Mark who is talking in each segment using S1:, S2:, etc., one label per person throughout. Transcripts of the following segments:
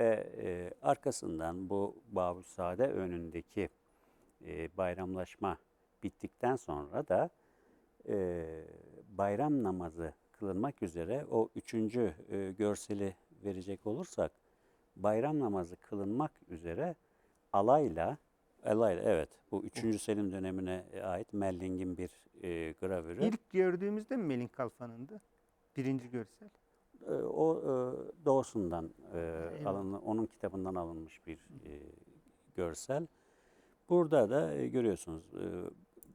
S1: ve e, arkasından bu Babül Sade önündeki e, bayramlaşma bittikten sonra da e, bayram namazı kılınmak üzere o üçüncü e, görseli verecek olursak bayram namazı kılınmak üzere alayla alayla evet bu 3. Selim dönemine ait Melling'in bir e, gravürü.
S2: İlk gördüğümüzde mi Melin Kalfan'ındı? Birinci görsel.
S1: E, o e, doğusundan e,
S2: Eyvallah.
S1: alın, onun kitabından alınmış bir e, görsel. Burada da görüyorsunuz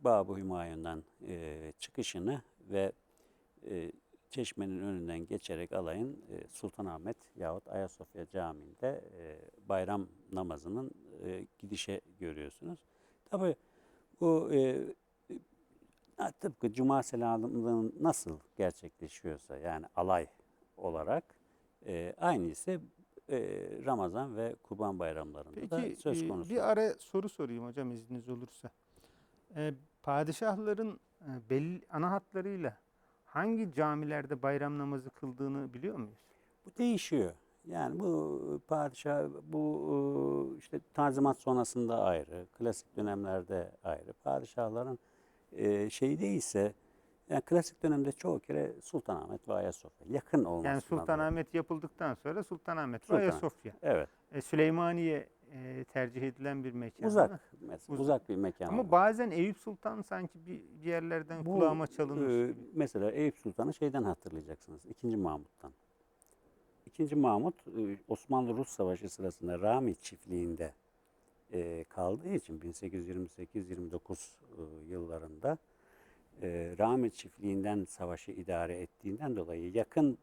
S1: Bab-ı Hümayun'dan çıkışını ve çeşmenin önünden geçerek alayın Sultanahmet yahut Ayasofya Camii'nde bayram namazının gidişe görüyorsunuz. Tabii bu tıpkı Cuma selamlığının nasıl gerçekleşiyorsa yani alay olarak e, aynı ise e, Ramazan ve Kurban bayramlarında da
S2: Peki
S1: söz
S2: e,
S1: konusu.
S2: bir ara soru sorayım hocam izniniz olursa. E, padişahların e, belli ana hatlarıyla hangi camilerde bayram namazı kıldığını biliyor muyuz?
S1: Bu değişiyor. Yani bu padişah bu e, işte Tanzimat sonrasında ayrı, klasik dönemlerde ayrı. Padişahların şeyi değilse yani klasik dönemde çoğu kere Sultanahmet ve Ayasofya yakın olmasından
S2: Yani
S1: dolayı.
S2: Sultanahmet yapıldıktan sonra Sultanahmet ve
S1: Sultanahmet.
S2: Ayasofya.
S1: Evet.
S2: E, Süleymaniye e, tercih edilen bir mekan.
S1: Uzak. Mesela,
S2: Uzak.
S1: bir mekan.
S2: Ama
S1: olması.
S2: bazen Eyüp Sultan sanki bir, bir yerlerden kulağıma çalınmış
S1: e,
S2: gibi.
S1: Mesela Eyüp Sultan'ı şeyden hatırlayacaksınız. İkinci Mahmut'tan. İkinci Mahmut e, Osmanlı-Rus Savaşı sırasında Rami çiftliğinde e, kaldığı için 1828-29 e, yıllarında e, Rami çiftliğinden savaşı idare ettiğinden dolayı yakın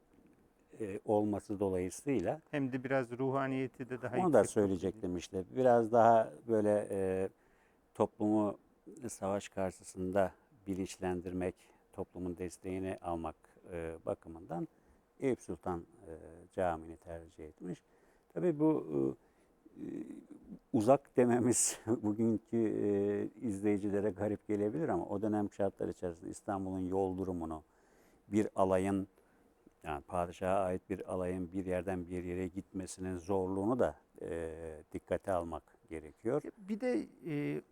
S1: e, olması dolayısıyla
S2: Hem de biraz ruhaniyeti de daha
S1: onu da söyleyecektim işte. Biraz daha böyle e, toplumu savaş karşısında bilinçlendirmek, toplumun desteğini almak e, bakımından Eyüp Sultan e, Camii'ni tercih etmiş. Tabii bu e, uzak dememiz bugünkü e, izleyicilere garip gelebilir ama o dönem şartlar içerisinde İstanbul'un yol durumunu, bir alayın yani padişaha ait bir alayın bir yerden bir yere gitmesinin zorluğunu da e, dikkate almak gerekiyor.
S2: Bir de e,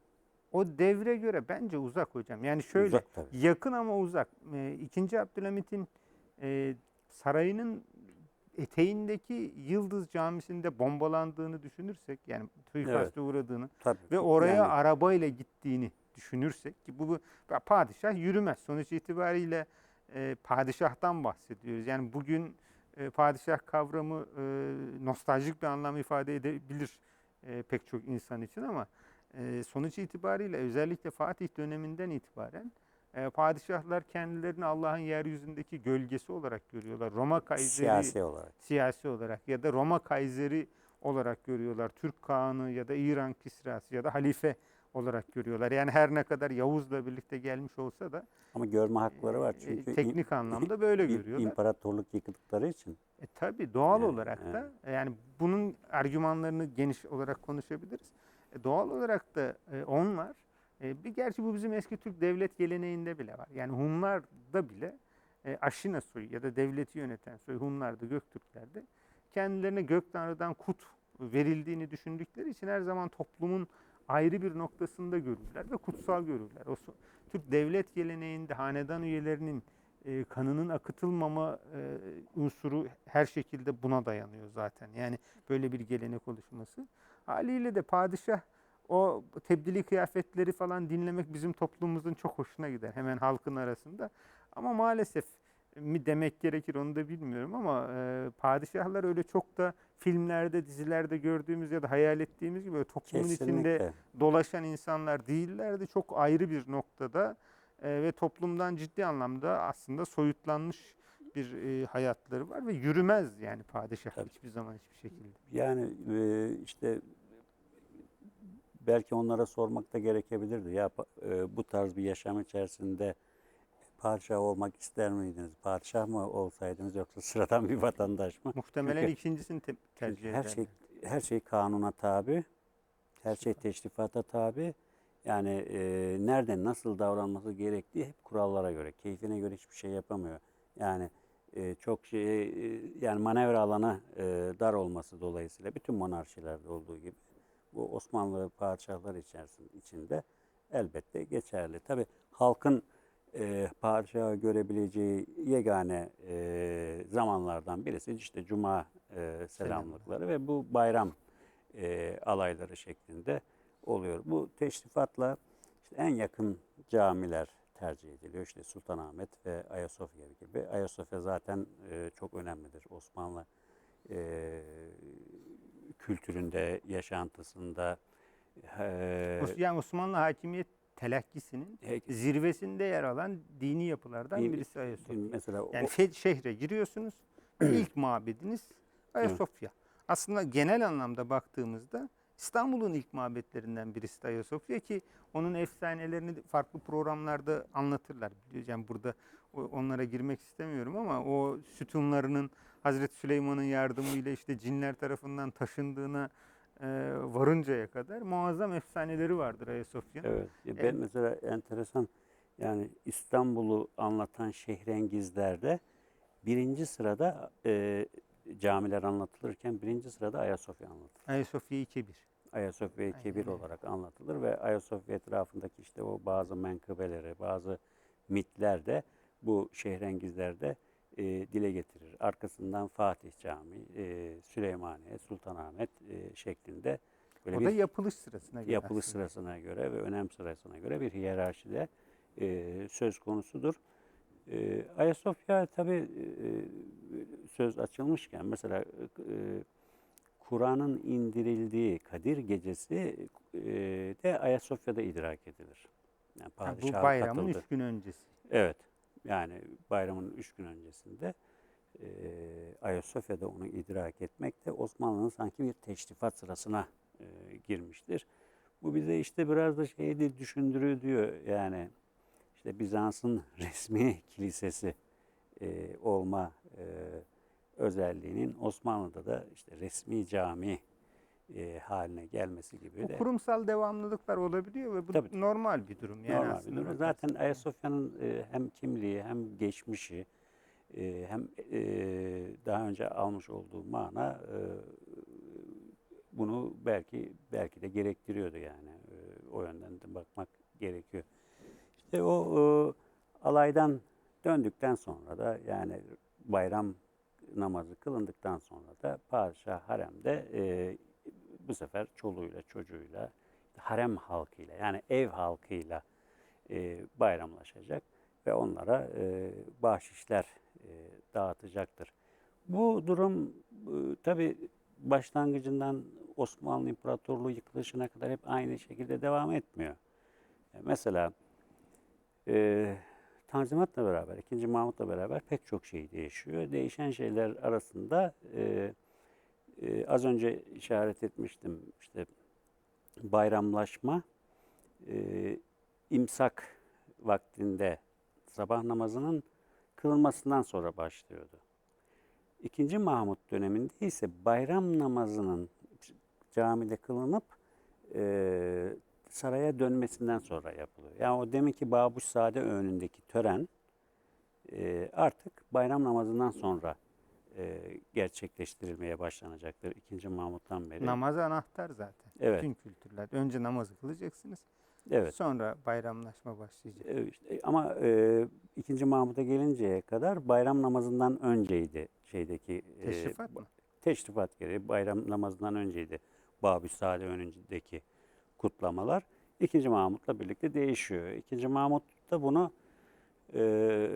S2: o devre göre bence uzak hocam. Yani şöyle
S1: Uzak tabii.
S2: yakın ama uzak. E, İkinci Abdülhamit'in e, sarayının eteğindeki Yıldız Camisi'nde bombalandığını düşünürsek yani suikaste uğradığını
S1: Tabii.
S2: ve oraya
S1: Yani
S2: arabayla gittiğini düşünürsek ki bu, bu padişah yürümez. Sonuç itibariyle e, padişahtan bahsediyoruz. Yani bugün e, padişah kavramı e, nostaljik bir anlam ifade edebilir e, pek çok insan için ama e, sonuç itibariyle özellikle Fatih döneminden itibaren e, padişahlar kendilerini Allah'ın yeryüzündeki gölgesi olarak görüyorlar. Roma Kayseri
S1: siyasi olarak.
S2: siyasi olarak ya da Roma Kayseri olarak görüyorlar. Türk Kağan'ı ya da İran Kisrası ya da halife olarak görüyorlar. Yani her ne kadar Yavuz'la birlikte gelmiş olsa da
S1: Ama görme hakları var
S2: e,
S1: çünkü
S2: teknik anlamda böyle görüyorlar.
S1: imparatorluk yıkıldıkları için.
S2: E, tabii doğal
S1: Yani,
S2: olarak da yani bunun argümanlarını geniş olarak konuşabiliriz. E, doğal olarak da e, onlar e, bir gerçi bu bizim eski Türk devlet geleneğinde bile var. Yani Hunlar'da bile e, Aşina soyu ya da devleti yöneten soy Hunlar'da Göktürklerde kendilerine gök tanrıdan kut verildiğini düşündükleri için her zaman toplumun ayrı bir noktasında görürler ve kutsal görürler. O Türk devlet geleneğinde hanedan üyelerinin e, kanının akıtılmama e, unsuru her şekilde buna dayanıyor zaten. Yani böyle bir gelenek oluşması. Haliyle de padişah o tebdili kıyafetleri falan dinlemek bizim toplumumuzun çok hoşuna gider hemen halkın arasında. Ama maalesef mi demek gerekir onu da bilmiyorum ama e, padişahlar öyle çok da filmlerde, dizilerde gördüğümüz ya da hayal ettiğimiz gibi toplumun içinde
S1: Kesinlikle.
S2: dolaşan insanlar değillerdi. Çok ayrı bir noktada e, ve toplumdan ciddi anlamda aslında soyutlanmış bir e, hayatları var ve yürümez yani padişah
S1: Tabii.
S2: hiçbir zaman hiçbir şekilde.
S1: Yani e, işte belki onlara sormak da gerekebilirdi. Ya e, bu tarz bir yaşam içerisinde padişah olmak ister miydiniz? Padişah mı olsaydınız yoksa sıradan bir vatandaş mı?
S2: Muhtemelen
S1: Çünkü-
S2: ikincisini te- tercih
S1: Çünkü her şey her şey kanuna tabi. Her şey teşrifata tabi. Yani e, nerede nasıl davranması gerektiği hep kurallara göre. Keyfine göre hiçbir şey yapamıyor. Yani e, çok şey e, yani manevra alanı e, dar olması dolayısıyla bütün monarşilerde olduğu gibi bu Osmanlı padişahları içerisinde içinde elbette geçerli. Tabi halkın e, padişahı görebileceği yegane e, zamanlardan birisi işte Cuma e, selamlıkları ve bu bayram e, alayları şeklinde oluyor. Bu teşrifatla işte en yakın camiler tercih ediliyor. İşte Sultanahmet ve Ayasofya gibi. Ayasofya zaten e, çok önemlidir Osmanlı e, kültüründe, yaşantısında. E,
S2: Yani Osmanlı hakimiyet telakkisinin zirvesinde yer alan dini yapılardan
S1: Dini-
S2: birisi Ayasofya.
S1: mesela o-
S2: Yani fe- şehre giriyorsunuz. ilk mabediniz Ayasofya. Aslında genel anlamda baktığımızda İstanbul'un ilk mabetlerinden birisi de Ayasofya ki onun efsanelerini farklı programlarda anlatırlar. Yani burada o- onlara girmek istemiyorum ama o sütunlarının Hazreti Süleyman'ın yardımıyla işte cinler tarafından taşındığına e, varıncaya kadar muazzam efsaneleri vardır Ayasofya'nın.
S1: Evet. Ben
S2: Evet.
S1: mesela enteresan yani İstanbul'u anlatan Şehrengizler'de birinci sırada e, camiler anlatılırken birinci sırada Ayasofya anlatılır.
S2: Ayasofya 2-1.
S1: Ayasofya
S2: Aynen
S1: kebir
S2: öyle.
S1: olarak anlatılır ve Ayasofya etrafındaki işte o bazı menkıbeleri, bazı mitler de bu Şehrengizler'de e, dile getirir. Arkasından Fatih Camii, e, Süleymaniye, Sultanahmet e, şeklinde böyle
S2: O
S1: bir
S2: da yapılış sırasına göre
S1: yapılış
S2: aslında.
S1: sırasına göre ve önem sırasına göre bir hiyerarşide e, söz konusudur. E, Ayasofya tabi söz açılmışken mesela e, Kur'an'ın indirildiği Kadir Gecesi e, de Ayasofya'da idrak edilir. Yani
S2: Ha, bu bayramın
S1: katıldığı-
S2: üç gün öncesi.
S1: Evet. Yani bayramın üç gün öncesinde e, Ayasofya'da onu idrak etmek de Osmanlı'nın sanki bir teşrifat sırasına e, girmiştir. Bu bize işte biraz da şeyi de düşündürüyor diyor. Yani işte Bizans'ın resmi kilisesi e, olma e, özelliğinin Osmanlı'da da işte resmi cami e, haline gelmesi gibi
S2: Bu
S1: de
S2: kurumsal devamlılıklar olabiliyor ve bu
S1: Tabii.
S2: normal bir durum. Yani
S1: normal bir durum. Zaten Ayasofya'nın e, hem kimliği hem geçmişi e, hem e, daha önce almış olduğu mana e, bunu belki belki de gerektiriyordu yani. E, o yönden de bakmak gerekiyor. İşte o e, alaydan döndükten sonra da yani bayram namazı kılındıktan sonra da padişah haremde e, bu sefer çoluğuyla çocuğuyla harem halkıyla yani ev halkıyla e, bayramlaşacak ve onlara e, bahşişler e, dağıtacaktır. Bu durum e, tabi başlangıcından Osmanlı İmparatorluğu yıkılışına kadar hep aynı şekilde devam etmiyor. E, mesela e, Tanzimat'la beraber, 2. Mahmut'la beraber pek çok şey değişiyor. Değişen şeyler arasında e, e, az önce işaret etmiştim işte bayramlaşma e, imsak vaktinde sabah namazının kılınmasından sonra başlıyordu. İkinci Mahmut döneminde ise bayram namazının camide kılınıp e, saraya dönmesinden sonra yapılıyor. Yani o demek ki Babuş Sade önündeki tören e, artık bayram namazından sonra e, gerçekleştirilmeye başlanacaktır. İkinci Mahmut'tan beri.
S2: Namaz anahtar zaten.
S1: Evet.
S2: Bütün kültürlerde. Önce namazı kılacaksınız.
S1: Evet.
S2: Sonra bayramlaşma başlayacak.
S1: Evet, işte, ama e, ikinci Mahmut'a gelinceye kadar bayram namazından önceydi şeydeki e,
S2: Teşrifat mı?
S1: teşrifat gereği bayram namazından önceydi Babü Sade önündeki kutlamalar. İkinci Mahmut'la birlikte değişiyor. İkinci Mahmut da bunu e,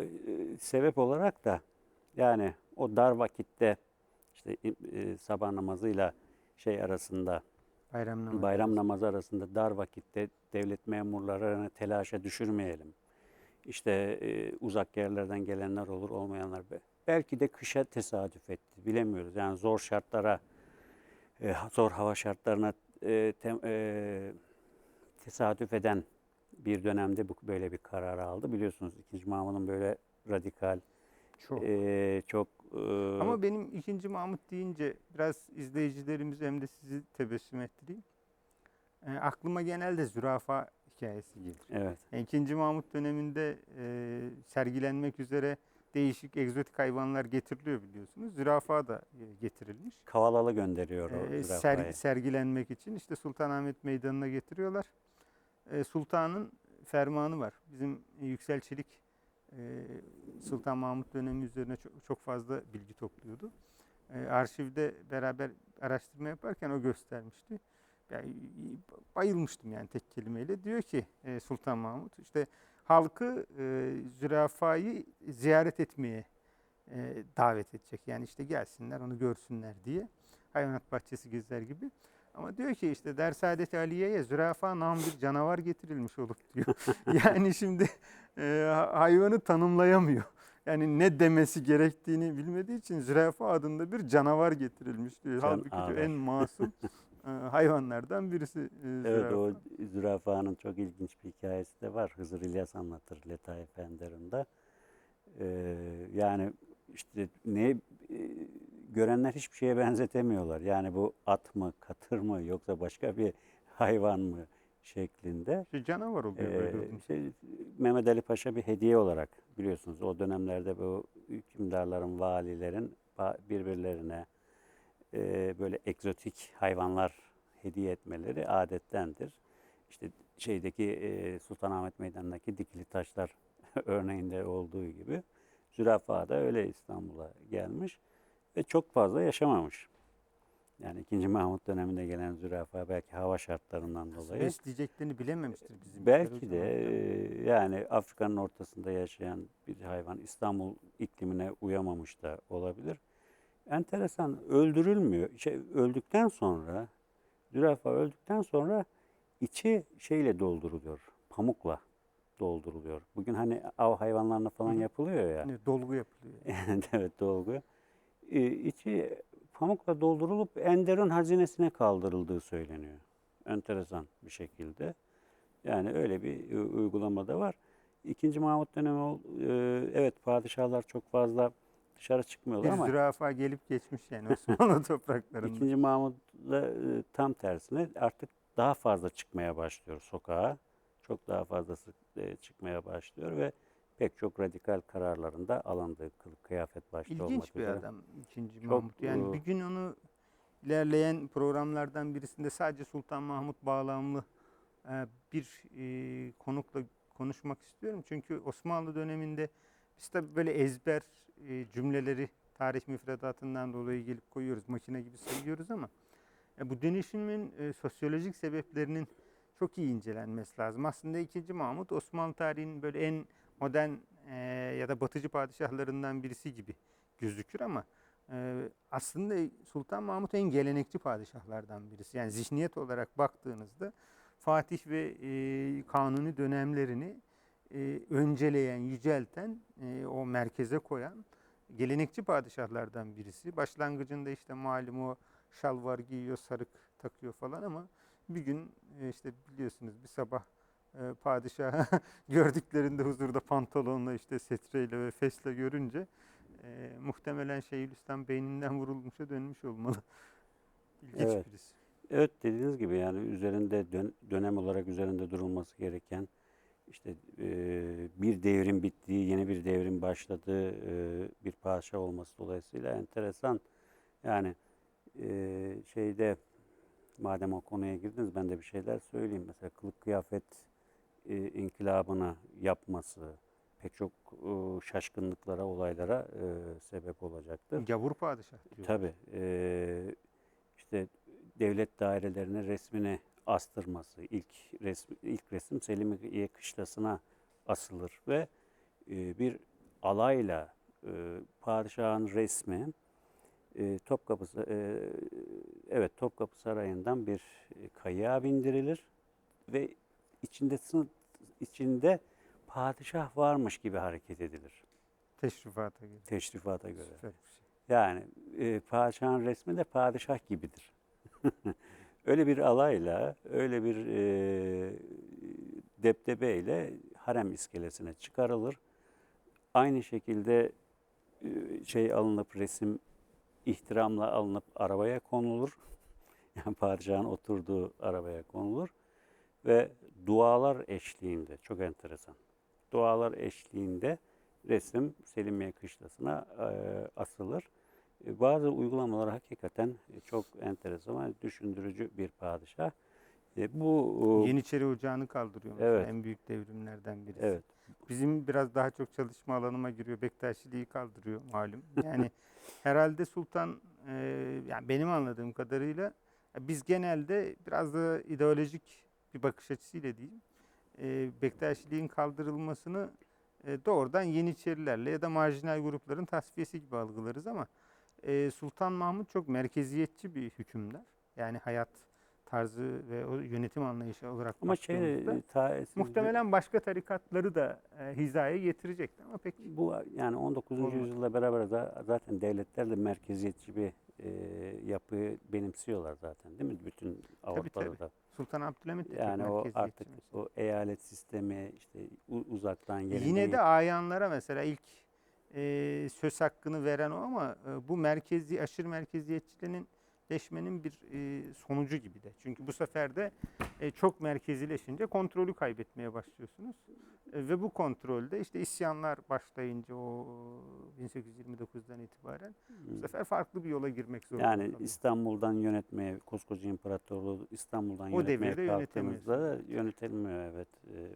S1: sebep olarak da yani o dar vakitte işte e, sabah namazıyla şey arasında
S2: Bayram namazı.
S1: bayram namazı arasında dar vakitte devlet memurlarını telaşa düşürmeyelim. İşte e, uzak yerlerden gelenler olur, olmayanlar. be- Belki de kışa tesadüf etti, bilemiyoruz. Yani zor şartlara, e, zor hava şartlarına e, tem- e, tesadüf eden bir dönemde bu böyle bir karar aldı. Biliyorsunuz 2. Mahmut'un böyle radikal,
S2: Çok.
S1: e, çok e,
S2: Ama benim ikinci Mahmut deyince biraz izleyicilerimiz hem de sizi tebessüm ettireyim. E, aklıma genelde zürafa hikayesi gelir.
S1: evet,
S2: Yani İkinci Mahmut döneminde e, sergilenmek üzere değişik egzotik hayvanlar getiriliyor biliyorsunuz. Zürafa da getirilmiş.
S1: Kavalalı gönderiyor o
S2: Ee,
S1: zürafayı.
S2: ser- sergilenmek için işte Sultanahmet Meydanı'na getiriyorlar. Ee, Sultan'ın fermanı var. Bizim Yüksel Çelik Sultan Mahmut dönemi üzerine çok, çok fazla bilgi topluyordu. Ee, arşivde beraber araştırma yaparken o göstermişti. Yani bayılmıştım yani tek kelimeyle. Diyor ki e, Sultan Mahmut işte halkı e, zürafayı ziyaret etmeye e, davet edecek. Yani işte gelsinler onu görsünler diye hayvanat bahçesi gezer gibi. Ama diyor ki işte Dersaadet Aliye'ye zürafa nam bir canavar getirilmiş olup diyor. yani şimdi e, hayvanı tanımlayamıyor. Yani ne demesi gerektiğini bilmediği için zürafa adında bir canavar getirilmiş diyor. Halbuki diyor, en masum e, hayvanlardan birisi e,
S1: Evet
S2: zürafa.
S1: o zürafanın çok ilginç bir hikayesi de var. Hızır İlyas anlatır Letaif Enderun'da. Ee, yani işte ne e, görenler hiçbir şeye benzetemiyorlar. Yani bu at mı, katır mı yoksa başka bir hayvan mı şeklinde.
S2: İşte canavar oluyor
S1: Ee,
S2: böyle
S1: işte Mehmet Ali Paşa bir hediye olarak biliyorsunuz o dönemlerde bu hükümdarların, valilerin birbirlerine e, böyle egzotik hayvanlar hediye etmeleri adettendir. İşte şeydeki e, Sultanahmet Meydanı'ndaki dikili taşlar örneğinde olduğu gibi zürafa da öyle İstanbul'a gelmiş ve çok fazla yaşamamış. Yani 2. Mahmut döneminde gelen zürafa belki hava şartlarından
S2: Nasıl
S1: dolayı
S2: besleyeceklerini bilememiştir bizim.
S1: Belki de e, yani Afrika'nın ortasında yaşayan bir hayvan İstanbul iklimine uyamamış da olabilir. Enteresan öldürülmüyor. Şey, öldükten sonra zürafa öldükten sonra içi şeyle dolduruluyor. Pamukla dolduruluyor. Bugün hani av hayvanlarına falan yapılıyor ya.
S2: Hani dolgu yapılıyor.
S1: evet dolgu. Ee, içi pamukla doldurulup Enderun hazinesine kaldırıldığı söyleniyor. Enteresan bir şekilde. Yani öyle bir e, uygulama da var. İkinci Mahmut dönemi e, evet padişahlar çok fazla dışarı çıkmıyorlar
S2: Bir
S1: ama
S2: zürafa gelip geçmiş yani Osmanlı topraklarında.
S1: ikinci Mahmut'la e, tam tersine artık daha fazla çıkmaya başlıyor sokağa. Çok daha fazlası e, çıkmaya başlıyor ve pek çok radikal kararlarında alındığı kılık kıyafet başta olmak
S2: İlginç bir
S1: üzere.
S2: adam ikinci
S1: Çok,
S2: Mahmut. Yani
S1: e,
S2: bir gün onu ilerleyen programlardan birisinde sadece Sultan Mahmut bağlamlı e, bir e, konukla konuşmak istiyorum. Çünkü Osmanlı döneminde biz tabii böyle ezber e, cümleleri tarih müfredatından dolayı gelip koyuyoruz. Makine gibi sayıyoruz ama bu dönüşümün sosyolojik sebeplerinin çok iyi incelenmesi lazım. Aslında 2. Mahmut Osmanlı tarihinin böyle en modern e, ya da batıcı padişahlarından birisi gibi gözükür ama e, aslında Sultan Mahmut en gelenekçi padişahlardan birisi. Yani zihniyet olarak baktığınızda Fatih ve e, Kanuni dönemlerini e, önceleyen, yücelten, e, o merkeze koyan gelenekçi padişahlardan birisi. Başlangıcında işte malum o şalvar giyiyor, sarık takıyor falan ama bir gün işte biliyorsunuz bir sabah e, padişahı gördüklerinde huzurda pantolonla işte setreyle ve fesle görünce e, muhtemelen Şeyhülislam beyninden vurulmuşa dönmüş olmalı. İlginç
S1: Evet.
S2: birisi.
S1: Evet dediğiniz gibi yani üzerinde dön- dönem olarak üzerinde durulması gereken işte e, bir devrin bittiği, yeni bir devrin başladığı e, bir padişah olması dolayısıyla enteresan. Yani e, şeyde madem o konuya girdiniz ben de bir şeyler söyleyeyim. Mesela kılık kıyafet e, inkılabını yapması pek çok e, şaşkınlıklara, olaylara e, sebep olacaktır.
S2: Gavur padişah diyor.
S1: Tabii. eee, işte devlet dairelerine resmini astırması. ilk resim, ilk resim Selimiye Kışlası'na asılır ve eee, bir alayla eee, padişahın resmi eee, Topkapı eee, evet Topkapı Sarayı'ndan bir e, kayığa bindirilir ve içinde içinde padişah varmış gibi hareket edilir
S2: Teşrifata göre.
S1: teşrifata göre.
S2: Süper bir şey.
S1: Yani e, padişahın resmi de padişah gibidir. öyle bir alayla, öyle bir e, deptebeyle harem iskelesine çıkarılır. Aynı şekilde e, şey alınıp resim ihtiramla alınıp arabaya konulur. Yani padişahın oturduğu arabaya konulur ve dualar eşliğinde çok enteresan. Dualar eşliğinde resim Selimiye Kışlası'na e, asılır. E, bazı uygulamalar hakikaten çok enteresan düşündürücü bir padişah. E, bu e,
S2: Yeniçeri Ocağı'nı kaldırıyor
S1: Evet.
S2: en büyük devrimlerden birisi.
S1: evet
S2: Bizim biraz daha çok çalışma alanıma giriyor. Bektaşiliği kaldırıyor malum. Yani herhalde Sultan e, yani benim anladığım kadarıyla biz genelde biraz da ideolojik bir bakış açısıyla diyeyim. E, Bektaşiliğin kaldırılmasını e, doğrudan Yeniçerilerle ya da marjinal grupların tasfiyesi gibi algılarız ama e, Sultan Mahmut çok merkeziyetçi bir hükümdar. Yani hayat tarzı ve o yönetim anlayışı olarak
S1: ama şey e, ta-
S2: muhtemelen başka tarikatları da e, hizaya getirecekti ama pek
S1: bu yani 19.
S2: Olmadı.
S1: yüzyılda beraber za- zaten devletler de merkeziyetçi bir e, yapıyı benimsiyorlar zaten değil mi? Bütün Avrupa'da
S2: tabii.
S1: da.
S2: Sultan Abdülhamit de
S1: Yani o artık o eyalet sistemi işte uzaktan gelen
S2: Yine de ayanlara mesela ilk e, söz hakkını veren o ama e, bu merkezi aşırı merkeziyetçiliğinin leşmenin bir e, sonucu gibi de. Çünkü bu sefer de e, çok merkezileşince kontrolü kaybetmeye başlıyorsunuz. E, ve bu kontrolde işte isyanlar başlayınca o 1829'dan itibaren bu sefer farklı bir yola girmek zorunda
S1: yani
S2: kalıyor.
S1: İstanbul'dan yönetmeye, koskoca imparatorluğu İstanbul'dan
S2: O
S1: yönetmeye kalktığımızda yönetilmiyor evet. E,